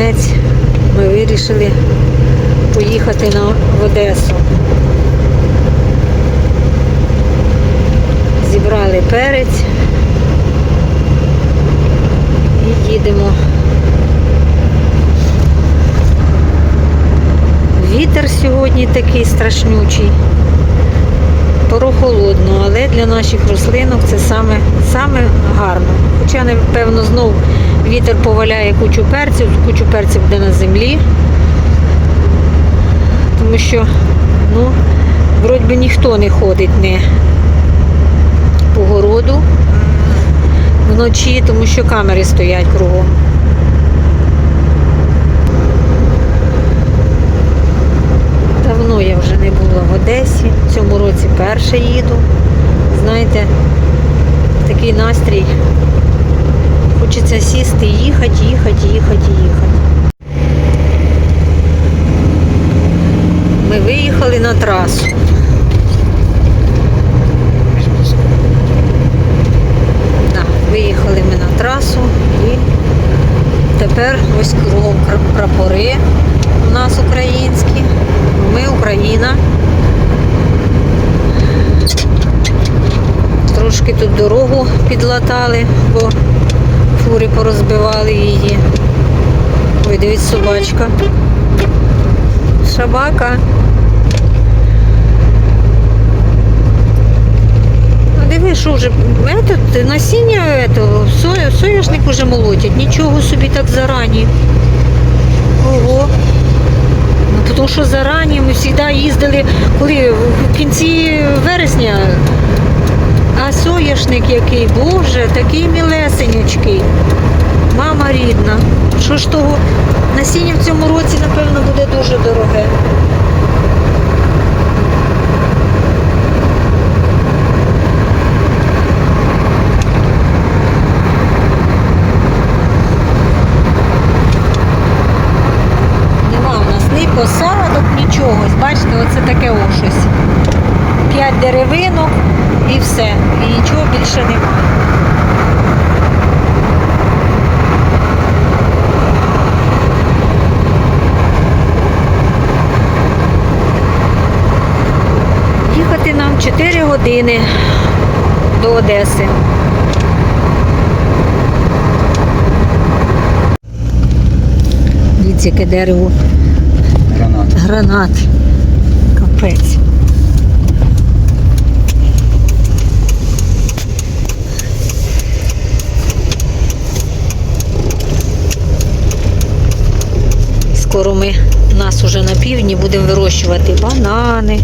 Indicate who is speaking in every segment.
Speaker 1: кінець ми вирішили поїхати на в Одесу. Зібрали перець і їдемо. Вітер сьогодні такий страшнючий, прохолодно, але для наших рослинок це саме, саме гарно. Хоча, напевно, знов вітер поваляє кучу перців, кучу перців буде на землі. Тому що, ну, вроді би ніхто не ходить не по городу вночі, тому що камери стоять кругом. Давно я вже не була в Одесі. В цьому році перше їду. Знаєте, такий настрій. Хочеться сісти, їхати, їхати, їхати, їхати. Ми виїхали на трасу. Так, виїхали ми на трасу і тепер ось кругом прапори у нас українські. Ми Україна. Трошки тут дорогу підлатали, бо фури порозбивали її. Ой, дивіться, собачка. Собака. Ну, диви, що вже этот, насіння этого, соя, соняшник уже молотять. Нічого собі так зарані. Ого. Ну, тому що зарані ми завжди їздили, коли в кінці вересня, а соняшник який, боже, такий мілесенючий. Мама рідна. Що ж того? Насіння в цьому році, напевно, буде дуже дороге. Нема в нас ні посадок, нічого. Бачите, оце таке о щось. П'ять деревинок і все. І нічого більше немає. Їхати нам 4 години до Одеси. Дивіться, яке дерево
Speaker 2: Гранат.
Speaker 1: гранат. Капець. Скоро ми нас уже на півдні будемо вирощувати банани.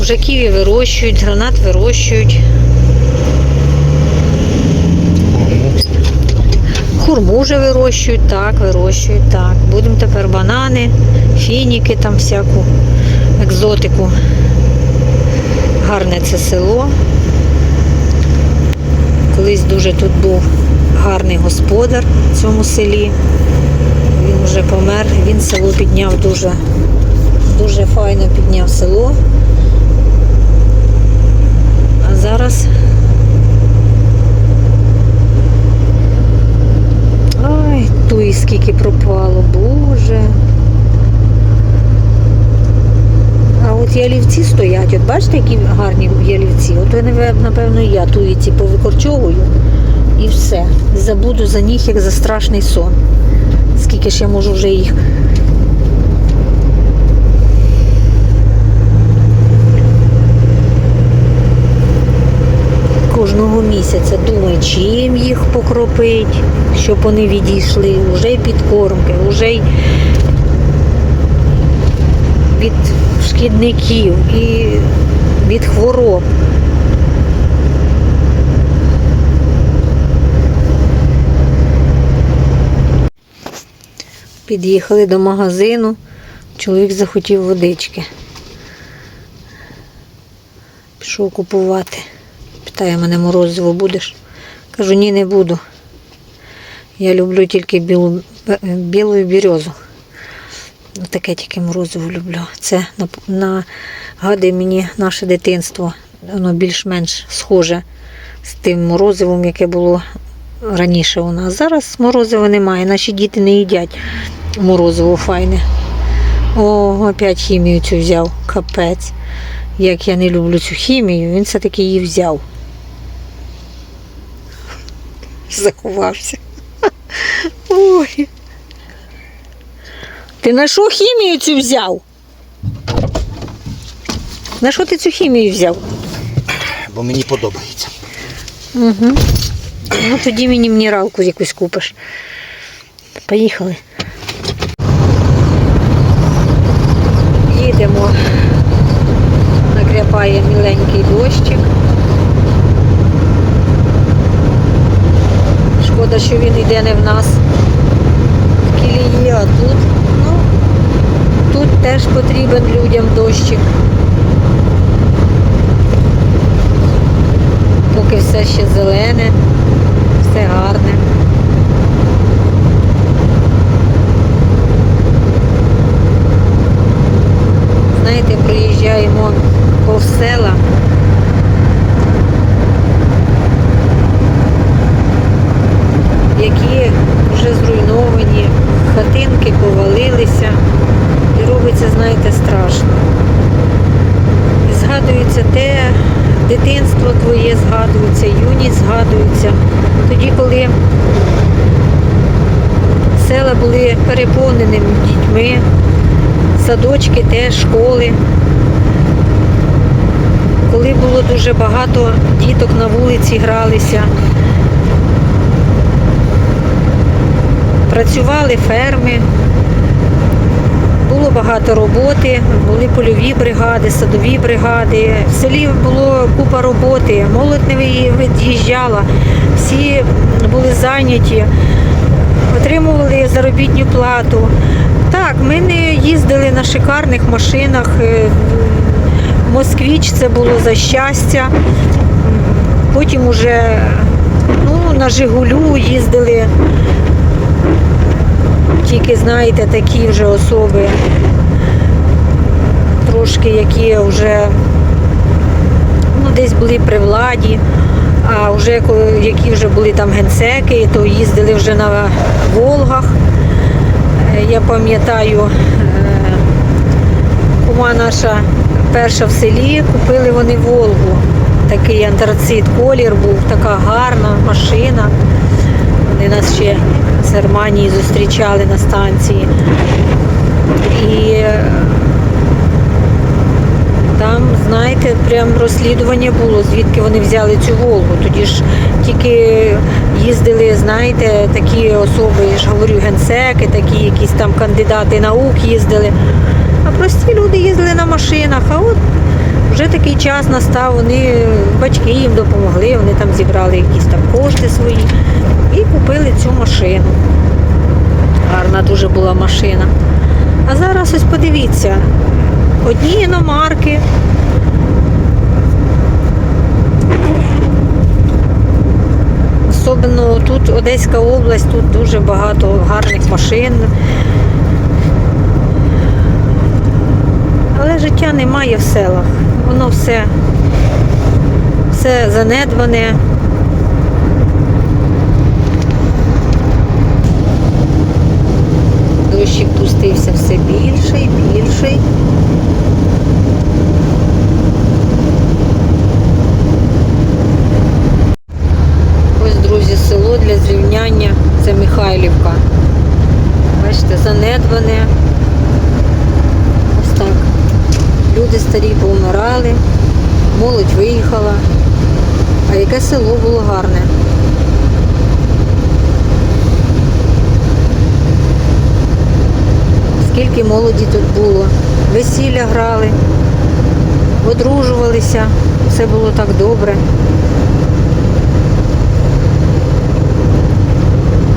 Speaker 1: Вже ківі вирощують, гранат вирощують. Хурму вже вирощують, так, вирощують, так. Будемо тепер банани, фініки, там всяку екзотику. Гарне це село. Колись дуже тут був гарний господар в цьому селі. Він вже помер, він село підняв дуже, дуже файно підняв село. А зараз Ай, туї скільки пропало, боже. А от ялівці стоять, от бачите, які гарні ялівці. От я, напевно, я туї повикорчовую і все. Забуду за них, як за страшний сон. Скільки ж я можу вже їх. Кожного місяця думаю, чим їх покропить, щоб вони відійшли, уже й підкормки, уже й від шкідників і від хвороб. Під'їхали до магазину, чоловік захотів водички. Пішов купувати. Питає мене, морозиво будеш? Кажу, ні, не буду. Я люблю тільки білу, білу бірьозу. Таке тільки морозиво люблю. Це нагадує мені наше дитинство. Воно більш-менш схоже з тим морозивом, яке було раніше у нас. Зараз морозива немає, наші діти не їдять морозиво файне. О, опять хімію цю взяв. Капець. Як я не люблю цю хімію, він все-таки її взяв. Заховався. Ой. Ти на що хімію цю взяв? На що ти цю хімію взяв?
Speaker 2: Бо мені подобається.
Speaker 1: Угу. Ну тоді мені мінералку якусь купиш. Поїхали. Їдемо. Накряпає міленький дощик. Шкода, що він йде не в нас в кілії, а тут, ну, тут теж потрібен людям дощик. Поки все ще зелене, все гарне. Знаєте, проїжджаємо повз села. Які вже зруйновані, хатинки повалилися. І робиться, знаєте, страшно. І згадується те, дитинство твоє згадується, юність згадується. Тоді, коли села були переповненими дітьми, садочки теж, школи. Коли було дуже багато діток на вулиці гралися. Працювали ферми, було багато роботи, були польові бригади, садові бригади. В селі було купа роботи, молодь не від'їжджала, всі були зайняті, отримували заробітну плату. Так, ми не їздили на шикарних машинах. е, Москвіч це було за щастя. Потім уже ну, на Жигулю їздили тільки, знаєте, такі вже особи, трошки які вже ну, десь були при владі, а вже які вже були там генсеки, то їздили вже на Волгах. Е, Я пам'ятаю, е, кума наша перша в селі, купили вони Волгу. Такий антрацит колір був, така гарна машина. Вони нас ще з Германії зустрічали на станції. І е, там, знаєте, прям розслідування було, звідки вони взяли цю Волгу. Тоді ж тільки їздили, знаєте, такі особи, я ж говорю, генсеки, такі якісь там кандидати наук їздили. А прості люди їздили на машинах. А от вже такий час настав, вони, батьки їм допомогли, вони там зібрали якісь там кошти свої і купили цю машину. Гарна дуже була машина. А зараз ось подивіться, одні іномарки. Особливо тут Одеська область, тут дуже багато гарних машин. Але життя немає в селах. Воно все, все занедбане. Дощик пустився все більше і більше. Ось, друзі, село для звільняння це Михайлівка. Бачите, занедбане. Ось так. Люди старі повмирали, молодь виїхала. А яке село було гарне. Скільки молоді тут було. Весілля грали, одружувалися, все було так добре.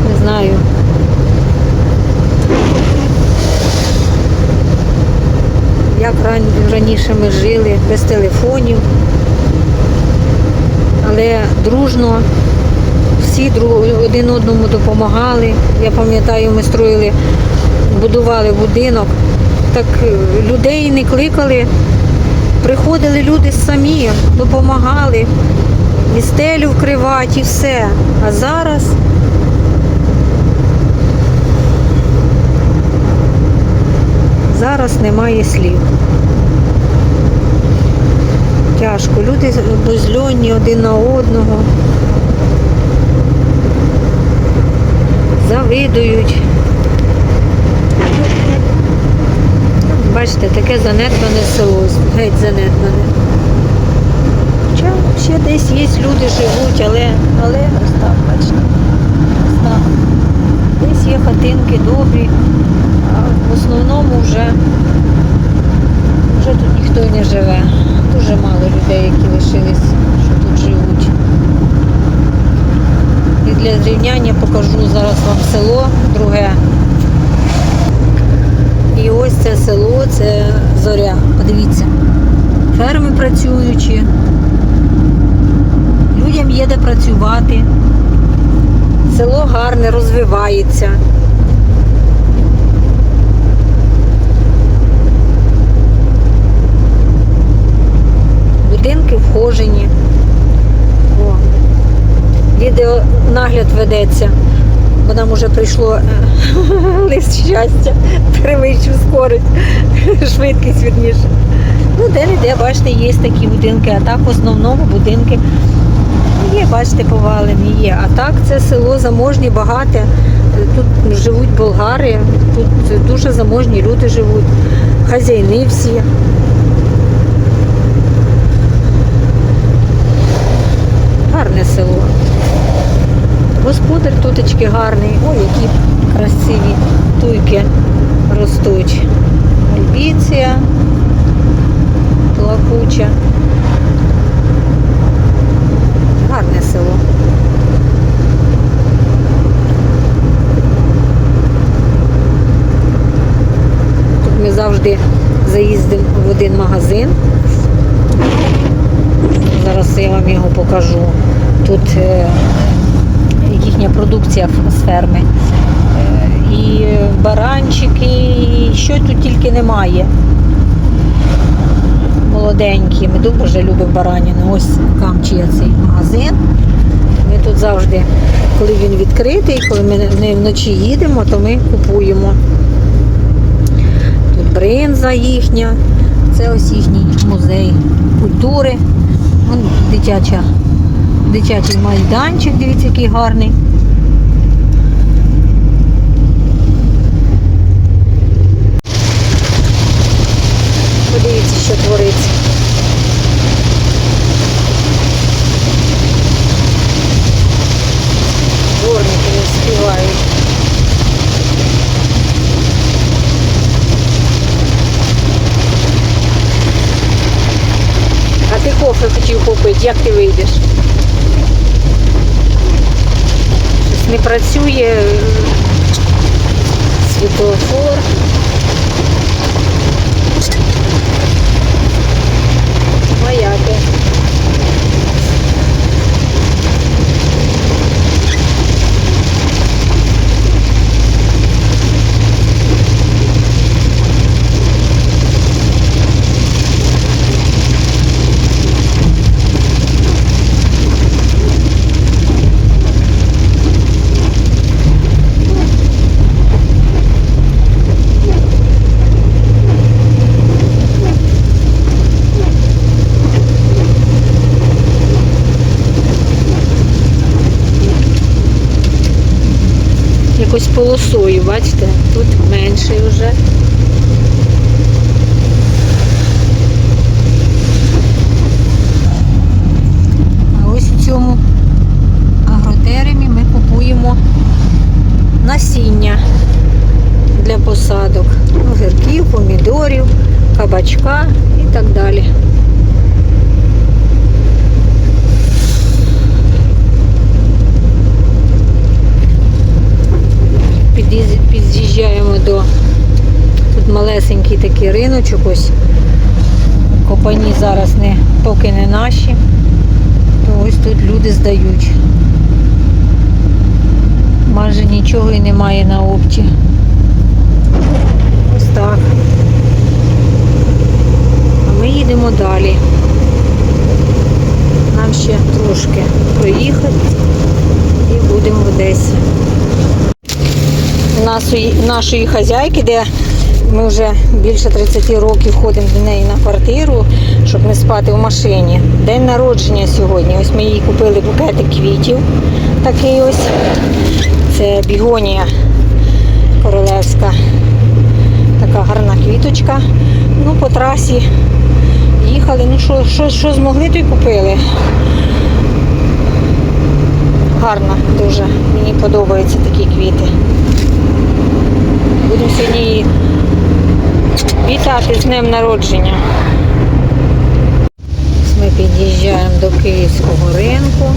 Speaker 1: Не знаю. Як раніше ми жили, без телефонів, але дружно всі один одному допомагали. Я пам'ятаю, ми строїли, будували будинок, так е, людей не кликали, приходили люди самі, допомагали. і стелю вкривати, і все. А зараз зараз немає слів. Тяжко. Люди безльонні один на одного. Завидують. Бачите, таке занедбане село, геть занедбане. Хоча ще десь є люди живуть, але, але ось так, бачите. Ось так. Десь є хатинки добрі, а в основному вже, вже тут ніхто не живе. Дуже мало людей, які лишились, що тут живуть. І для зрівняння покажу зараз вам село друге. І ось це село, це зоря. Подивіться. Ферми працюючі. Людям є де працювати. Село гарне, розвивається. Вхожені. О. Відео нагляд ведеться, бо нам уже прийшло е, лист щастя, перевищив скорость, швидкість вірніше. Ну, де-не-де, бачите, є такі будинки, а так в основному будинки є, бачите, повалені є. А так це село заможні, багате. Тут живуть болгари, тут дуже заможні люди живуть, хазяїни всі. Гарне село. Господар тутечки гарний. Ой, які красиві туйки ростуть. Альбіція плакуча. Гарне село. Тут ми завжди заїздимо в один магазин. Зараз я вам його покажу. Тут їхня продукція з ферми. Е, І баранчики, і що тут тільки немає. Молоденькі. Ми дуже любимо бараніну. Ось камчія цей магазин. Ми тут завжди, коли він відкритий, коли ми вночі їдемо, то ми купуємо. Тут бринза їхня. Це ось їхній музей культури. Дитяча, дитячий майданчик, дивіться, який гарний. Подивіться, що твориться. Дворники не співають. А ти кофе хотів купити, як ти вийдеш? Щось не працює світлофор. Маяки. Якось полосою, бачите? Тут менший вже. А ось в цьому агротеремі ми купуємо насіння для посадок. Огірків, помідорів, кабачка і так далі. Під'їжджаємо до тут малесенький такий риночок ось. Копані зараз не, поки не наші, то ось тут люди здають. Майже нічого і немає на опті. Ось так. А ми їдемо далі. Нам ще трошки проїхати і будемо в Одесі. Нашої, нашої хазяйки, де ми вже більше 30 років ходимо до неї на квартиру, щоб не спати в машині. День народження сьогодні. Ось ми їй купили букетик квітів. Такий ось. Це бігонія королевська. Така гарна квіточка. Ну, по трасі їхали. Ну, що, що, що змогли, то й купили. Гарна дуже. Мені подобаються такі квіти. Будемо сьогодні вітати з днем народження. Ми під'їжджаємо до Київського ринку.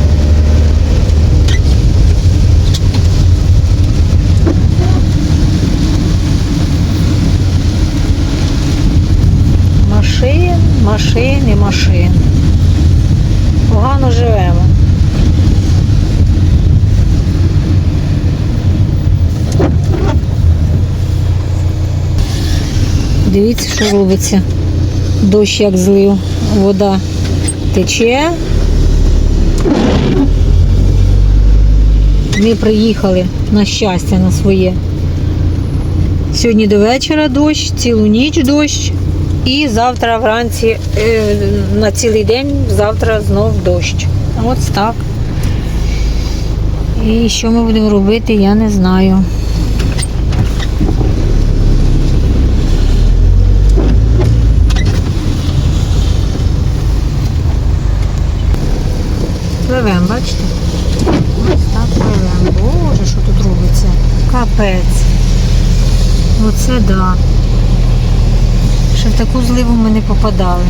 Speaker 1: Машин, машин і машин. Погано живемо. Дивіться, що робиться. Дощ як злив, вода тече. Ми приїхали на щастя на своє. Сьогодні до вечора дощ, цілу ніч дощ. І завтра вранці е, на цілий день, завтра знов дощ. Ось так. І що ми будемо робити, я не знаю. Пливемо, бачите? Ось так пливемо. Боже, що тут робиться? Капець. Оце да. Ще в таку зливу ми не попадали.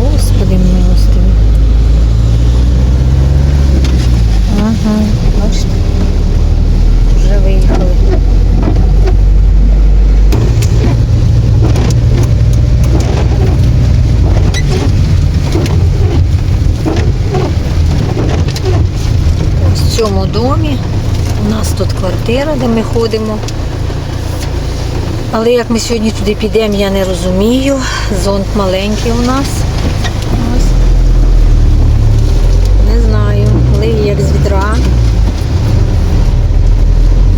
Speaker 1: Господи милостивий. Ага, бачите? Вже виїхали. Ось в цьому домі у нас тут квартира, де ми ходимо. Але як ми сьогодні туди підемо, я не розумію. Зонт маленький у нас. Ось. Не знаю, лиє як з відра.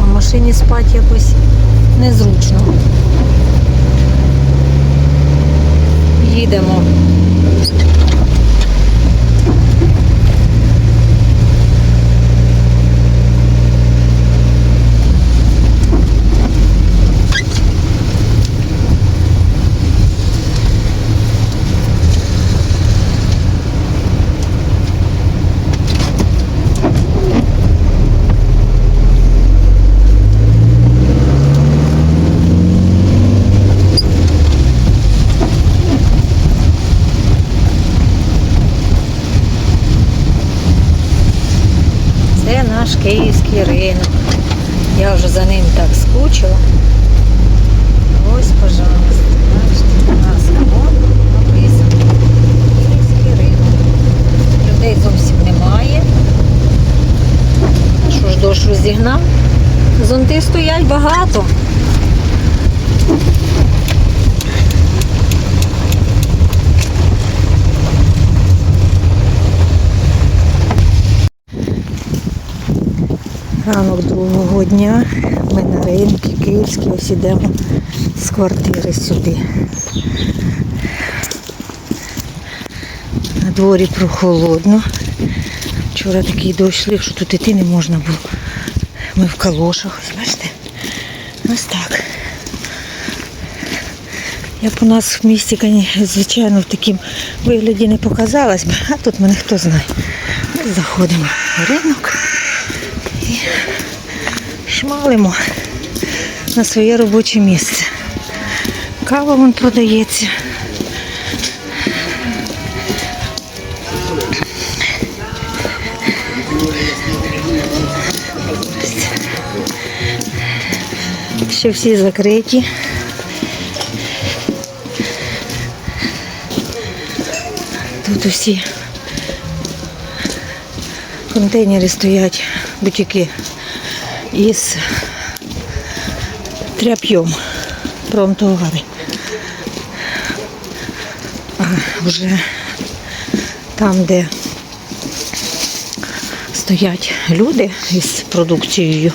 Speaker 1: А в машині спати якось незручно. Їдемо. Це наш київський ринок. Я вже за ним так скучила. Ось, пожалуйста, бачите, у нас вон написано. Київський ринок. Людей зовсім немає. Що ж дощ розігнав? Зонти стоять багато. Ранок другого дня ми на ринку Київський, ось ідемо з квартири сюди. На дворі прохолодно. Вчора такий дощ що тут іти не можна було. Ми в калошах, ось бачите. Ось так. Я б у нас в місті, звичайно, в такому вигляді не показалась, а тут мене хто знає. Ми заходимо в ринок шмалимо на своє робоче місце. Кава вон продається. Ще всі закриті. Тут усі контейнери стоять, бутики із тряп'єм промтовари. А вже там, де стоять люди із продукцією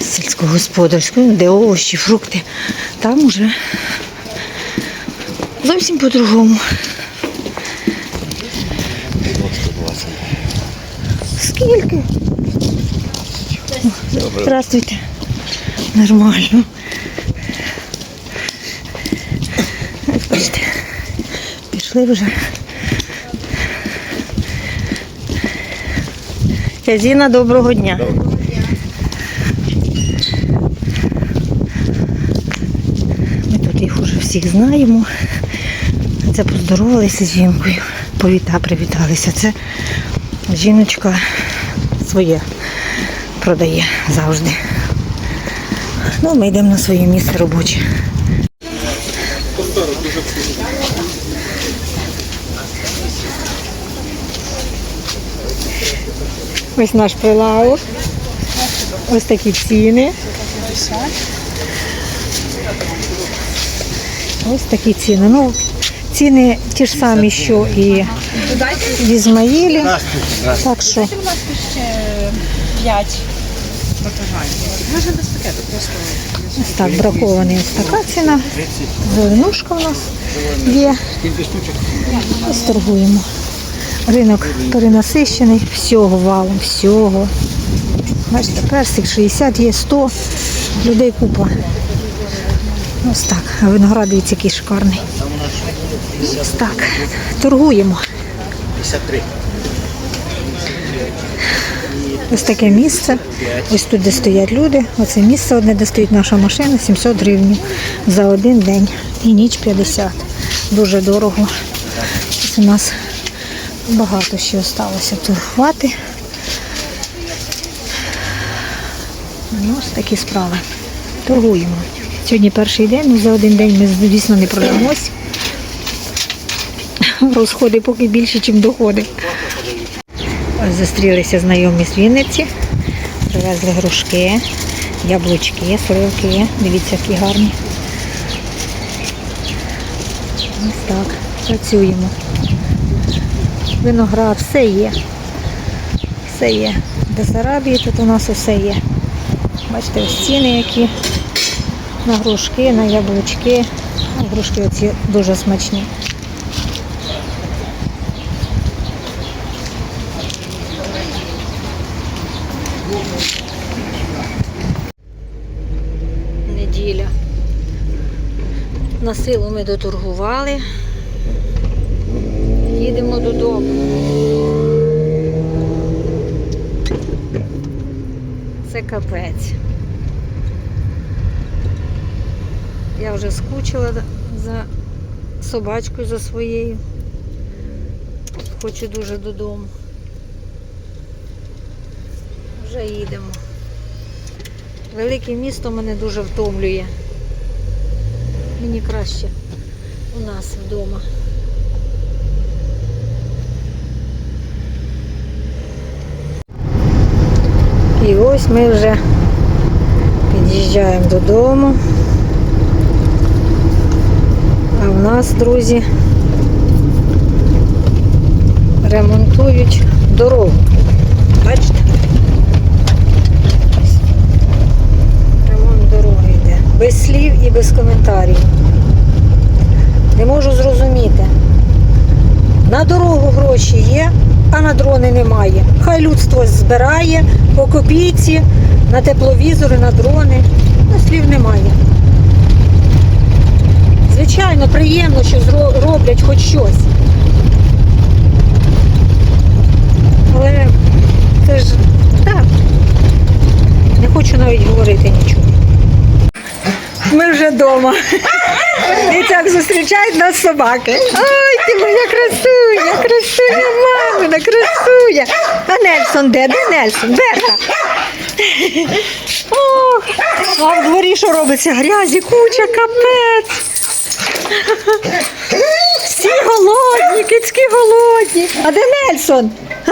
Speaker 1: сільськогосподарською, де овочі, фрукти, там уже зовсім по-другому. Скільки? Здравствуйте. Нормально. Бачите, пішли вже. Язіна, доброго дня. Ми тут їх уже всіх знаємо. Це поздоровалися з жінкою. Повіта привіталися. Це жіночка своє продає завжди. Ну, ми йдемо на своє місце робоче. Ось наш прилавок. Ось такі ціни. Ось такі ціни. Ну, ціни ті ж самі, що і в Ізмаїлі. Так що
Speaker 3: Будь ще 5 протяжань. Можна без пакету, просто
Speaker 1: ось так бракований ось така ціна. Зеленушка у нас є. Ось торгуємо. Ринок перенасищений, всього валом, всього. Бачите, персик 60 є 100, людей купа. Ось так. А виноград дивіться, який шикарний. Ось так. Торгуємо.
Speaker 2: 53.
Speaker 1: Ось таке місце. Ось тут, де стоять люди. Оце місце одне, де стоїть наша машина, 700 гривень за один день. І ніч 50. Дуже дорого. Ось у нас багато ще залишилося торгувати. Ну, ось такі справи. Торгуємо. Сьогодні перший день, ну за один день ми, звісно, не продамось. Розходи поки більше, ніж доходи. Зустрілися знайомі з Вінниці, привезли грушки, яблучки, сливки. Дивіться, які гарні. Ось так, працюємо. Виноград, все є. Все є. В Бесарабії тут у нас усе є. Бачите, ось ціни які на грушки, на яблучки. Грушки оці дуже смачні. неділя. На силу ми доторгували. Їдемо додому. Це капець. Я вже скучила за собачкою за своєю. Хочу дуже додому. Вже їдемо. Велике місто мене дуже втомлює. Мені краще у нас вдома. І ось ми вже під'їжджаємо додому. А в нас, друзі, ремонтують дорогу. Бачите? Без слів і без коментарів. Не можу зрозуміти. На дорогу гроші є, а на дрони немає. Хай людство збирає по копійці, на тепловізори, на дрони. На слів немає. Звичайно, приємно, що роблять хоч щось. Але це ж так. Не хочу навіть говорити нічого. Ми вже вдома. І так зустрічають нас собаки. Ой, ти моя красуня, красуня, мамина, красуня. А Нельсон де? Де Нельсон? Берта. Ох, а в дворі що робиться? Грязі, куча, капець. Всі голодні, кицьки голодні. А де Нельсон? А?